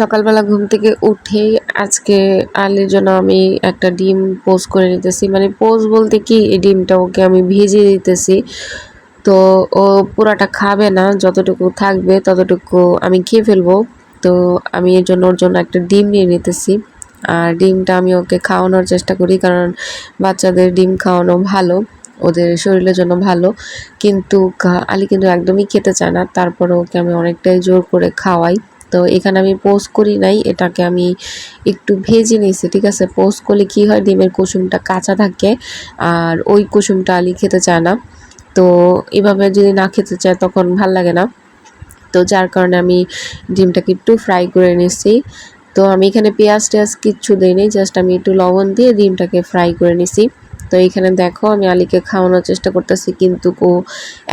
সকালবেলা ঘুম থেকে উঠেই আজকে আলির জন্য আমি একটা ডিম পোজ করে নিতেছি। মানে পোজ বলতে কি, এই ডিমটা ওকে আমি ভেজে দিতেছি। তো ও পুরাটা খাবে না, যতটুকু থাকবে ততটুকু আমি খেয়ে ফেলব। তো আমি এর জন্য ওর জন্য একটা ডিম নিয়ে নিতেছি। আর ডিমটা আমি ওকে খাওয়ানোর চেষ্টা করি, কারণ বাচ্চাদের ডিম খাওয়ানো ভালো, ওদের শরীরের জন্য ভালো। কিন্তু আলি কিন্তু একদমই খেতে চায় না। তারপরে ওকে আমি অনেকটাই জোর করে খাওয়াই। তো এখানে আমি পোস্ট করি নাই, এটাকে আমি একটু ভেজে নিয়েছি, ঠিক আছে? পোস্ট করলে কি হয়? ডিমের কুসুমটা কাঁচা থাকে আর ওই কুসুমটা আলি খেতে চায় না। তো এভাবে যদি না খেতে চায় তখন ভালো লাগে না। তো যার কারণে আমি ডিমটাকে একটু ফ্রাই করে নিচ্ছি তো আমি এখানে পেঁয়াজ টেয়াজ কিচ্ছু দিইনি জাস্ট আমি একটু লবণ দিয়ে ডিমটাকে ফ্রাই করে নিছি তো এখানে দেখো, আমি আলিকে খাওয়ানোর চেষ্টা করতেছি, কিন্তু ও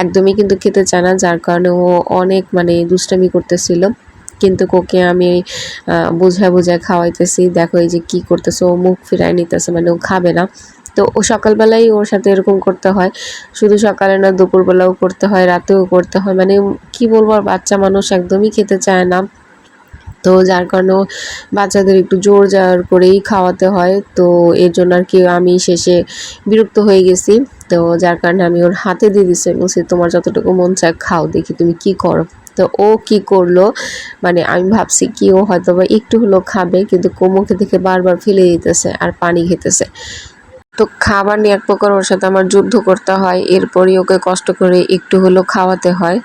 একদমই কিন্তু খেতে চায় না, যার কারণে ও অনেক মানে দুষ্টামি করতেছিল। কিন্তু ওকে আমি বোঝায় বোঝায় খাওয়াইতেছি। দেখো এই যে কি করতেছে, ও মুখ ফিরায় নিতেছে মানে ও খাবে না। তো ও সকালবেলাই ওর সাথে এরকম করতে হয়। শুধু সকালে না, দুপুরবেলাও করতে হয়, রাতেও করতে হয়। মানে কি বলব, আর বাচ্চা মানুষ একদমই খেতে চায় না। তো যার কারণে বাচ্চাদের একটু জোর জার করেই খাওয়াতে হয়। তো এর জন্য আর কি আমি শেষে বিরক্ত হয়ে গেছি। তো যার কারণে আমি ওর হাতে দিয়ে দিচ্ছি বলছি, তোমার যতটুকু মন চায় খাও, দেখি তুমি কি করো। তো ও কি করল? মানে আমি ভাবছি কি ও হয়তো বা একটু হলেও খাবে, কিন্তু কোমোকে দেখে বারবার ফেলে দিতেছে আর পানি খেতেছে। তো খাবার নিয়ে এক প্রকার ওর সাথে আমার যুদ্ধ করতে হয়, এরপরই ওকে কষ্ট করে একটু হলেও খাওয়াতে হয়।